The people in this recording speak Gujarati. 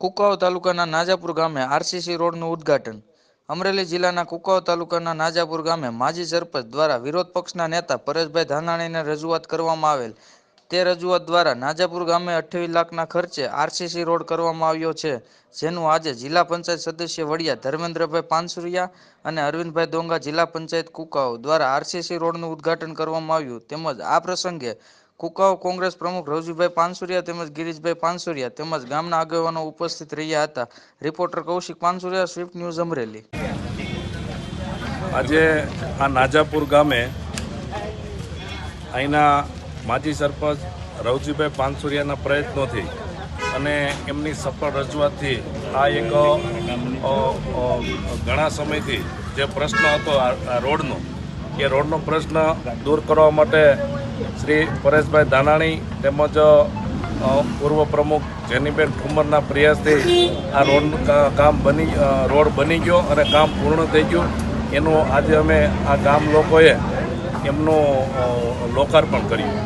કુકાઓ તાલુકાના નાજાપુર ગામે આરસીસી રોડનું ઉદ્ઘાટન. અમરેલી જિલ્લાના કુકાવ તાલુકાના નાજાપુર ગામે માજી સરપંચ દ્વારા વિરોધ પક્ષના નેતા પરેશભાઈ ધાનાણીને રજૂઆત કરવામાં આવેલ. તે રજૂઆત દ્વારા નાજાપુર ગામે અઠ્યાવીસ લાખના ખર્ચે આરસીસી રોડ કરવામાં આવ્યો છે, જેનું આજે જિલ્લા પંચાયત સદસ્ય વડિયા ધર્મેન્દ્રભાઈ પાનસુરિયા અને અરવિંદભાઈ દોંગા જિલ્લા પંચાયત કુકાવ દ્વારા આરસીસી રોડનું ઉદ્ઘાટન કરવામાં આવ્યું. તેમજ આ પ્રસંગે કુકાઓ કોંગ્રેસ પ્રમુખ રવજીભાઈ પાનસુરિયા તેમજ ગિરીશભાઈ પાનસુરિયા તેમજ ગામના આગેવાનો ઉપસ્થિત રહ્યા હતા. Reporter Kaushik Pansuriya swift news Amreli. આજે આ નાજાપુર ગામે અહીંના માજી સરપંચ રવજીભાઈ પાનસુરિયાના પ્રયત્નોથી અને એમની સફળ રજૂઆતથી આ એક ઘણા સમયથી જે પ્રશ્ન હતો આ રોડનો એ રોડનો પ્રશ્ન દૂર કરવા માટે શ્રી પરેશભાઈ ધાનાણી તેમજ પૂર્વ પ્રમુખ જેનીબેન ઠુમરના પ્રયાસથી આ રોડ કામ બની રોડ બની ગયો અને કામ પૂર્ણ થઈ ગયું. એનું આજે અમે આ ગામ લોકોએ એમનું લોકાર્પણ કર્યું.